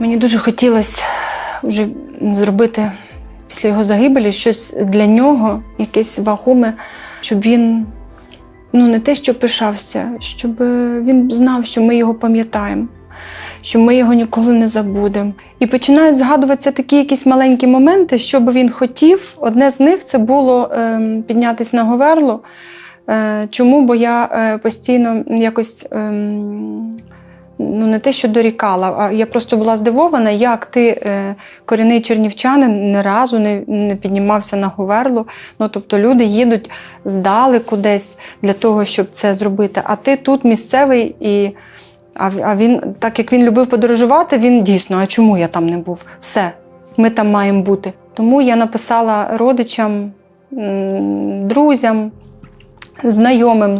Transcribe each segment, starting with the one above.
Мені дуже хотілося вже зробити після його загибелі щось для нього, якесь вагоме, щоб він ну не те, що пишався, щоб він знав, що ми його пам'ятаємо, що ми його ніколи не забудемо. І починають згадуватися такі якісь маленькі моменти, що би він хотів. Одне з них це було ем, піднятися на Говерло. Е, чому? Бо я е, постійно якось. Ну, не те, що дорікала, а я просто була здивована, як ти, е, корінний чернівчанин, ні разу не, не піднімався на Говерлу. Ну, тобто люди їдуть здалеку десь для того, щоб це зробити. А ти тут місцевий, і, а він, так як він любив подорожувати, він дійсно, а чому я там не був? Все, ми там маємо бути. Тому я написала родичам, друзям, знайомим,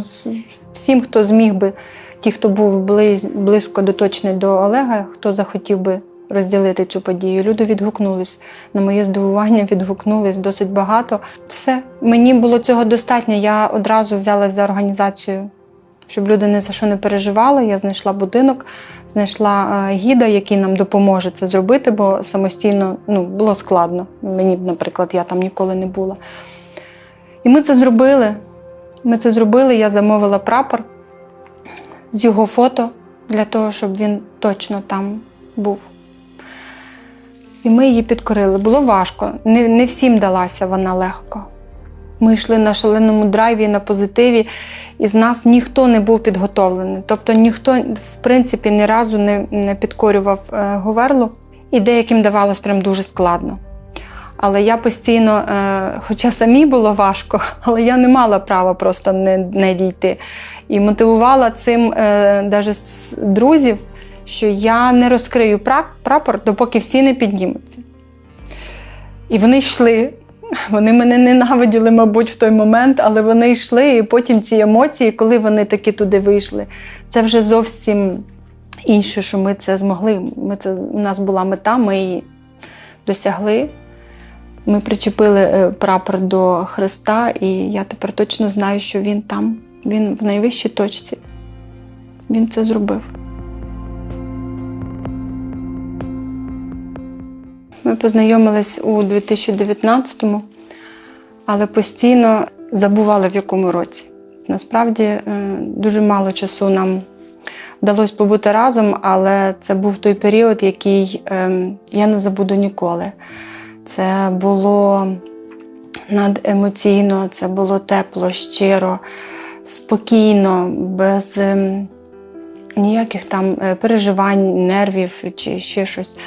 всім, хто зміг би, ті, хто був близ, близько доточний до Олега, хто захотів би розділити цю подію. Люди відгукнулись. На моє здивування відгукнулись досить багато. Все, мені було цього достатньо. Я одразу взялась за організацію, щоб люди ні за що не переживали. Я знайшла будинок, знайшла е, гіда, який нам допоможе це зробити, бо самостійно ну, було складно. Мені, наприклад, я там ніколи не була. І ми це зробили. Ми це зробили, я замовила прапор з його фото для того, щоб він точно там був. І ми її підкорили. Було важко. Не, не всім далася вона легко. Ми йшли на шаленому драйві, на позитиві, і з нас ніхто не був підготовлений. Тобто ніхто, в принципі, ні разу не, не підкорював е, Говерлу, і деяким давалось прям дуже складно. Але я постійно, е, хоча самі було важко, але я не мала права просто не, не дійти. І мотивувала цим е, навіть друзів, що я не розкрию прапор, допоки всі не піднімуться. І вони йшли. Вони мене ненавиділи, мабуть, в той момент, але вони йшли, і потім ці емоції, коли вони таки туди вийшли, це вже зовсім інше, що ми це змогли. Ми це, у нас була мета, ми її досягли. Ми причепили е, прапор до Христа, і я тепер точно знаю, що він там, він в найвищій точці. Він це зробив. Ми познайомились у 2019-му, але постійно забували в якому році. Насправді е, дуже мало часу нам вдалося побути разом, але це був той період, який е, я не забуду ніколи. Це було надемоційно, це було тепло, щиро, спокійно, без ем, ніяких там е, переживань, нервів чи ще щось.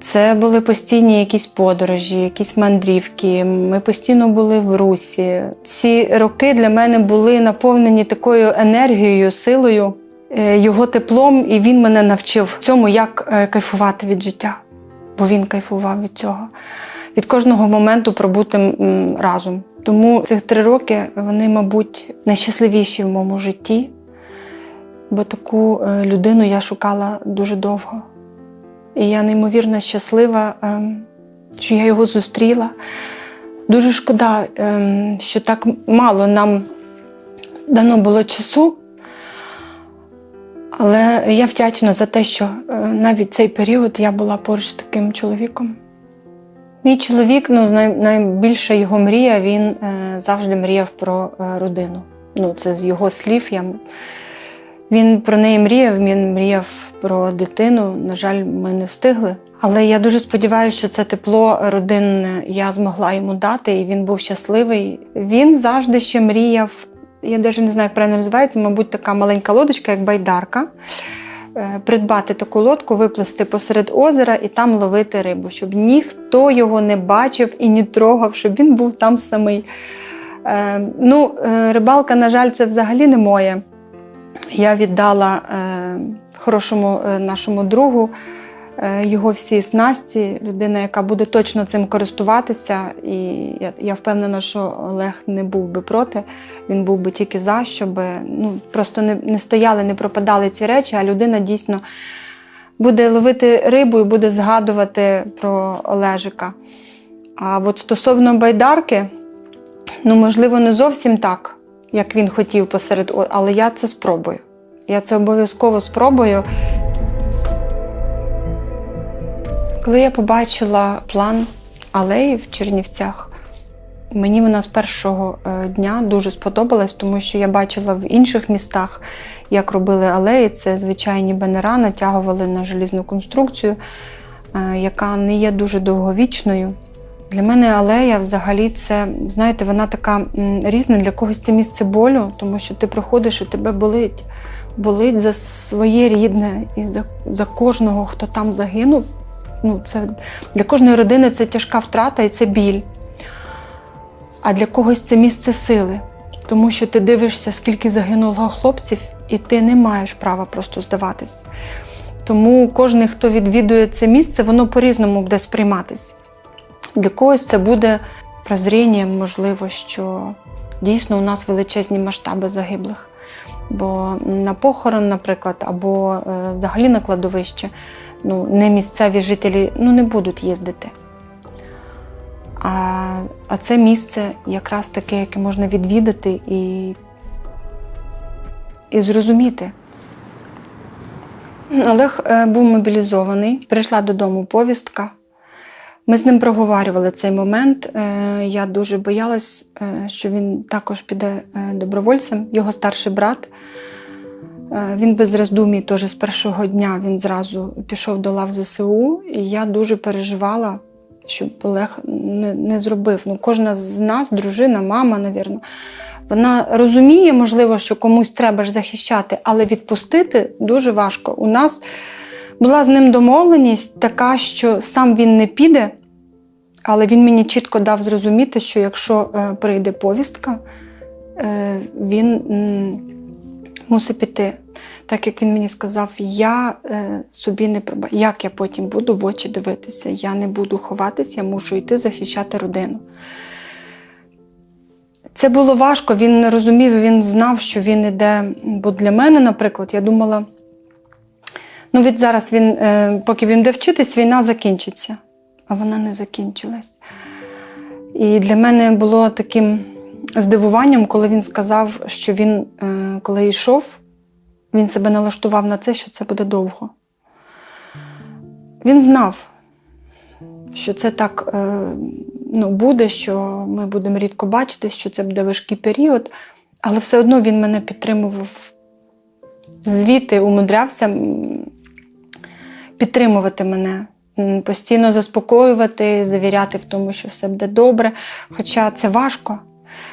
Це були постійні якісь подорожі, якісь мандрівки. Ми постійно були в русі. Ці роки для мене були наповнені такою енергією, силою, е, його теплом, і він мене навчив цьому, як е, кайфувати від життя. Бо він кайфував від цього, від кожного моменту пробути разом. Тому цих три роки вони, мабуть, найщасливіші в моєму житті, бо таку е, людину я шукала дуже довго. І я неймовірно щаслива, ем, що я його зустріла. Дуже шкода, ем, що так мало нам дано було часу. Але я вдячна за те, що е, навіть цей період я була поруч з таким чоловіком. Мій чоловік, ну, найбільша його мрія, він е, завжди мріяв про е, родину. Ну, це з його слів. Я... Він про неї мріяв, він мріяв про дитину. На жаль, ми не встигли. Але я дуже сподіваюся, що це тепло родинне я змогла йому дати, і він був щасливий. Він завжди ще мріяв. Я навіть не знаю, як правильно називається, мабуть, така маленька лодочка, як байдарка. Е, Придбати таку лодку, виплисти посеред озера і там ловити рибу, щоб ніхто його не бачив і не трогав, щоб він був там самий. Е, ну, е, рибалка, на жаль, це взагалі не моє. Я віддала хорошому нашому другу його всі снасті, людина, яка буде точно цим користуватися. І я, я впевнена, що Олег не був би проти, він був би тільки за, щоб ну, просто не, не стояли, не пропадали ці речі, а людина дійсно буде ловити рибу і буде згадувати про Олежика. А от стосовно байдарки, ну, можливо, не зовсім так, як він хотів посеред, але я це спробую. Я це обов'язково спробую. Коли я побачила план алеї в Чернівцях, мені вона з першого е, дня дуже сподобалась, тому що я бачила в інших містах, як робили алеї. Це звичайні банера, натягували на желізну конструкцію, е, яка не є дуже довговічною. Для мене алея взагалі це, знаєте, вона така різна. Для когось це місце болю, тому що ти приходиш і тебе болить. Болить за своє рідне і за, за кожного, хто там загинув. Ну, це, для кожної родини це тяжка втрата і це біль. А для когось це місце сили, тому що ти дивишся, скільки загинуло хлопців, і ти не маєш права просто здаватись. Тому кожен, хто відвідує це місце, воно по-різному буде сприйматись. Для когось це буде прозрінням, можливо, що дійсно у нас величезні масштаби загиблих. Бо на похорон, наприклад, або е, взагалі на кладовище, ну, не місцеві жителі ну, не будуть їздити. А, а це місце якраз таке, яке можна відвідати і, і зрозуміти. Олег е, був мобілізований, прийшла додому повістка. Ми з ним проговорювали цей момент. Е, Я дуже боялась, е, що він також піде добровольцем, його старший брат. Е, Він без роздумій теж з першого дня він зразу пішов до лав ЗСУ, і я дуже переживала, щоб Олег не, не зробив. Ну, кожна з нас, дружина, мама, навірно, вона розуміє, можливо, що комусь треба ж захищати, але відпустити дуже важко. У нас була з ним домовленість така, що сам він не піде, але він мені чітко дав зрозуміти, що якщо е, прийде повістка, е, він мусить піти. Так як він мені сказав, я е, собі не проба... як я потім буду в очі дивитися, я не буду ховатись, я мушу йти захищати родину. Це було важко, він не розумів, він знав, що він іде. Бо для мене, наприклад, я думала, ну від зараз він, е, поки він буде вчитись, війна закінчиться. А вона не закінчилась. І для мене було таким здивуванням, коли він сказав, що він, е, коли йшов, він себе налаштував на це, що це буде довго. Він знав, що це так е, ну, буде, що ми будемо рідко бачитись, що це буде важкий період, але все одно він мене підтримував звідти, умудрявся підтримувати мене, постійно заспокоювати, завіряти в тому, що все буде добре. Хоча це важко.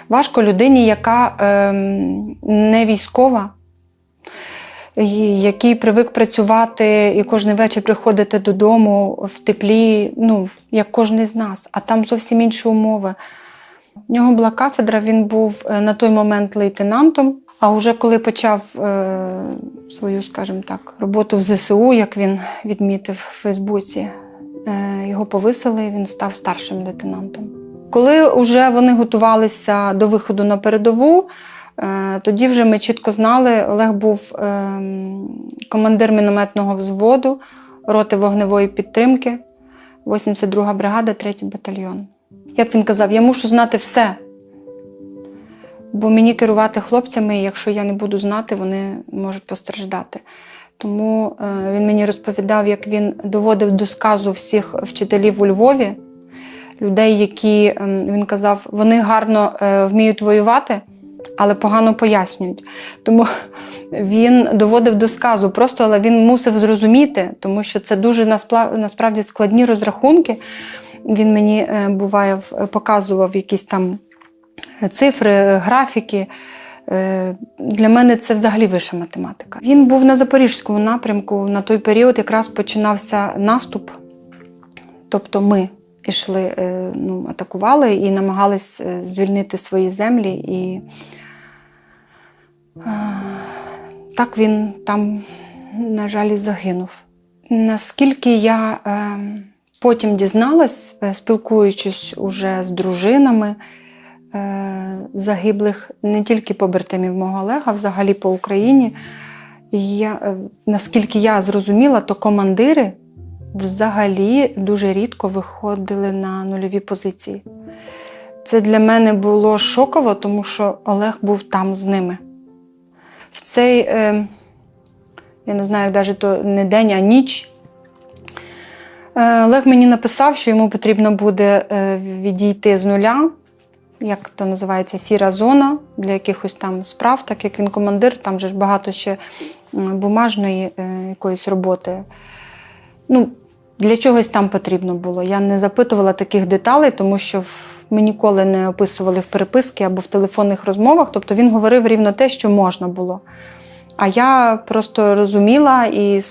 Важко людині, яка ем, не військова, який привик працювати і кожен вечір приходити додому в теплі, ну, як кожен з нас, а там зовсім інші умови. У нього була кафедра, він був е, на той момент лейтенантом. А вже коли почав е, свою, скажімо так, роботу в ЗСУ, як він відмітив в Фейсбуці, е, його повисили, і він став старшим лейтенантом. Коли вже вони готувалися до виходу на передову, е, тоді вже ми чітко знали, Олег був е, командир мінометного взводу роти вогневої підтримки, 82 бригада, 3 батальйон. Як він казав, я мушу знати все. Бо мені керувати хлопцями, якщо я не буду знати, вони можуть постраждати. Тому е, він мені розповідав, як він доводив до сказу всіх вчителів у Львові, людей, які ем, він казав, вони гарно е, вміють воювати, але погано пояснюють. Тому він доводив до сказу, просто але він мусив зрозуміти, тому що це дуже насправді складні розрахунки. Він мені е, буває показував якісь там цифри, графіки. Е, Для мене це взагалі вища математика. Він був на запорізькому напрямку. На той період якраз починався наступ. Тобто ми йшли, е, ну, атакували і намагались е, звільнити свої землі. І е, так він там, на жаль, загинув. Наскільки я потім дізналась, спілкуючись уже з дружинами загиблих не тільки побратимів мого Олега, а взагалі по Україні. І Я, наскільки я зрозуміла, то командири взагалі дуже рідко виходили на нульові позиції. Це для мене було шоково, тому що Олег був там з ними. В цей, е, я не знаю, навіть то не день, а ніч. Е, Олег мені написав, що йому потрібно буде е, відійти з нуля, як то називається, сіра зона для якихось там справ, так як він командир, там же ж багато ще бумажної е, якоїсь роботи. Ну, для чогось там потрібно було. Я не запитувала таких деталей, тому що ми ніколи не описували в переписки або в телефонних розмовах. Тобто він говорив рівно те, що можна було. А я просто розуміла і,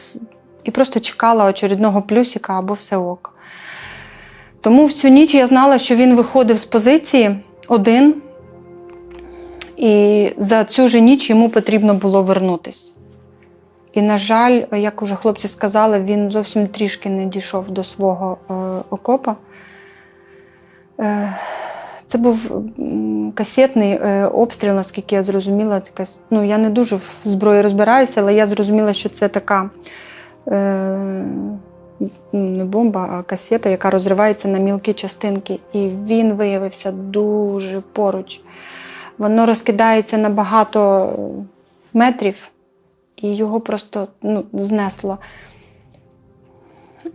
і просто чекала очередного плюсика або все ок. Тому всю ніч я знала, що він виходив з позиції один, і за цю же ніч йому потрібно було вернутись. І, на жаль, як уже хлопці сказали, він зовсім трішки не дійшов до свого е, окопа. Е, це був касетний е, обстріл, наскільки я зрозуміла. Кас- Ну, я не дуже в зброї розбираюся, але я зрозуміла, що це така е, не бомба, а касета, яка розривається на мілкі частинки. І він виявився дуже поруч. Воно розкидається на багато метрів, і його просто ну, знесло.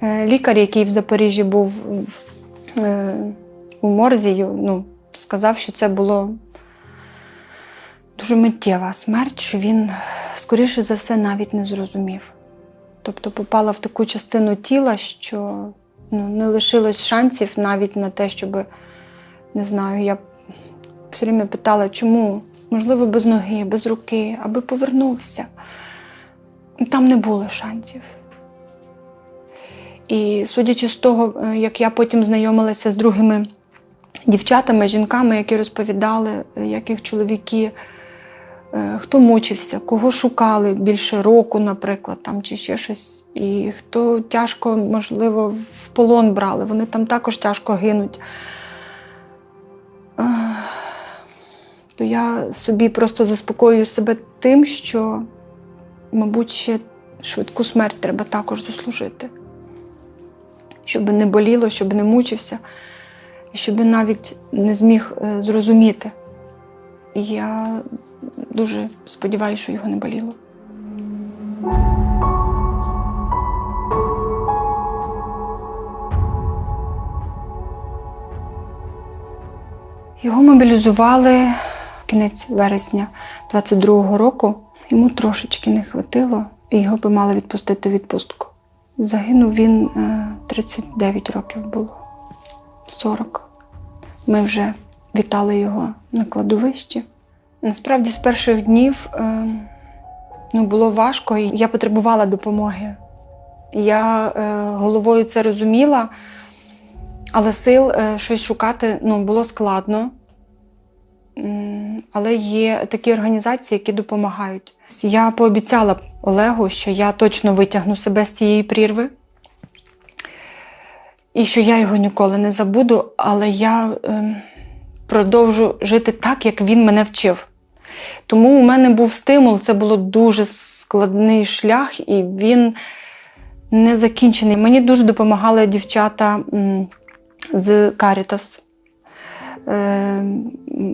Е, Лікар, який в Запоріжжі був е, у морзі, ну, сказав, що це було дуже миттєва смерть, що він, скоріше за все, навіть не зрозумів. Тобто попала в таку частину тіла, що ну, не лишилось шансів навіть на те, щоб, не знаю, я все время питала, чому, можливо, без ноги, без руки, аби повернувся. Там не було шансів. І судячи з того, е, як я потім знайомилася з другими дівчатами, жінками, які розповідали, е, як їх чоловіки, е, хто мучився, кого шукали більше року, наприклад, там, чи ще щось, і хто тяжко, можливо, в полон брали, вони там також тяжко гинуть. То я собі просто заспокоюю себе тим, що, мабуть, ще швидку смерть треба також заслужити щоб не боліло, щоб не мучився, і щоб навіть не зміг е, зрозуміти. І я дуже сподіваюся, що його не боліло. Його мобілізували кінець вересня 22-го року. Йому трошечки не хватило, і його би мали відпустити відпустку. Загинув він е, 39 років було, 40. Ми вже вітали його на кладовищі. Насправді, з перших днів е, ну, було важко, і я потребувала допомоги. Я е, головою це розуміла, але сил е, щось шукати ну, було складно. Але є такі організації, які допомагають. Я пообіцяла Олегу, що я точно витягну себе з цієї прірви, і що я його ніколи не забуду, але я е, продовжу жити так, як він мене вчив. Тому у мене був стимул, це було дуже складний шлях, і він не закінчений. Мені дуже допомагали дівчата з Карітас. Е,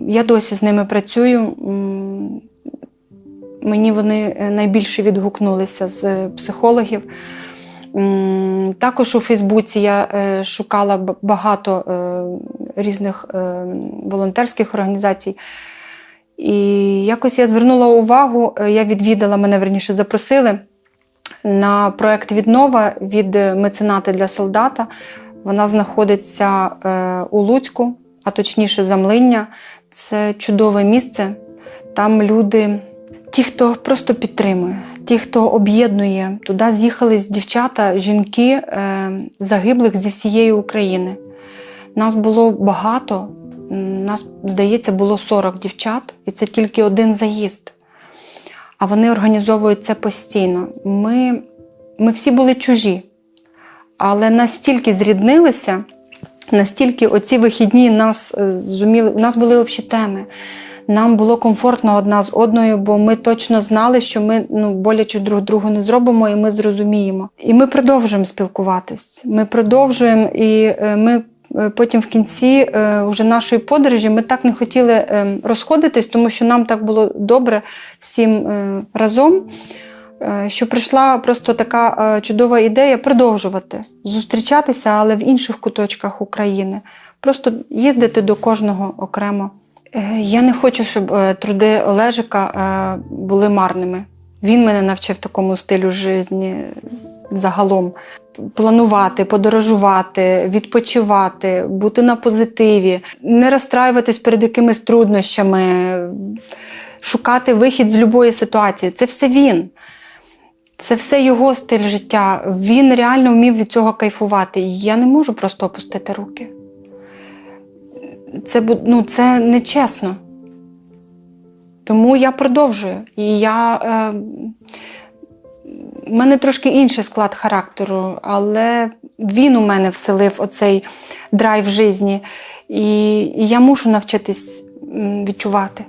Я досі з ними працюю. Мені вони е, найбільше відгукнулися з е, психологів. Також у Фейсбуці я шукала багато різних волонтерських організацій. І якось я звернула увагу, я відвідала, мене верніше запросили на проект Віднова від мецената для солдата. Вона знаходиться у Луцьку, а точніше Замлиння. Це чудове місце. Там люди, ті, хто просто підтримує, ті, хто об'єднує. Туди з'їхались дівчата, жінки е, загиблих зі всієї України. Нас було багато, нас, здається, було 40 дівчат, і це тільки один заїзд. А вони організовують це постійно. Ми, ми всі були чужі, але настільки зріднилися, настільки оці вихідні нас е, зуміли, у нас були общі теми. Нам було комфортно одна з одною, бо ми точно знали, що ми ну, боляче друг другу не зробимо, і ми зрозуміємо. І ми продовжуємо спілкуватись. Ми продовжуємо, і е, ми е, потім в кінці уже нашої подорожі ми так не хотіли е, розходитись, тому що нам так було добре всім разом. Е, Що прийшла просто така е, чудова ідея продовжувати зустрічатися, але в інших куточках України. Просто їздити до кожного окремо. Е, Я не хочу, щоб труди Олежика були марними. Він мене навчив такому стилю житті загалом. Планувати, подорожувати, відпочивати, бути на позитиві, не розстраюватись перед якимись труднощами, шукати вихід з будь-якої ситуації. Це все він. Це все його стиль життя. Він реально вмів від цього кайфувати. І я не можу просто опустити руки. Це, ну, це нечесно. Тому я продовжую. І я. Е, у мене трошки інший склад характеру, але він у мене вселив оцей драйв житті. І, і я мушу навчитись відчувати,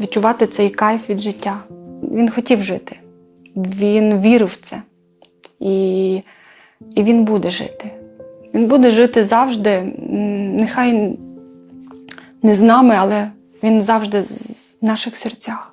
відчувати цей кайф від життя. Він хотів жити, він вірив в це. І, і він буде жити. Він буде жити завжди, нехай не з нами, але він завжди в наших серцях.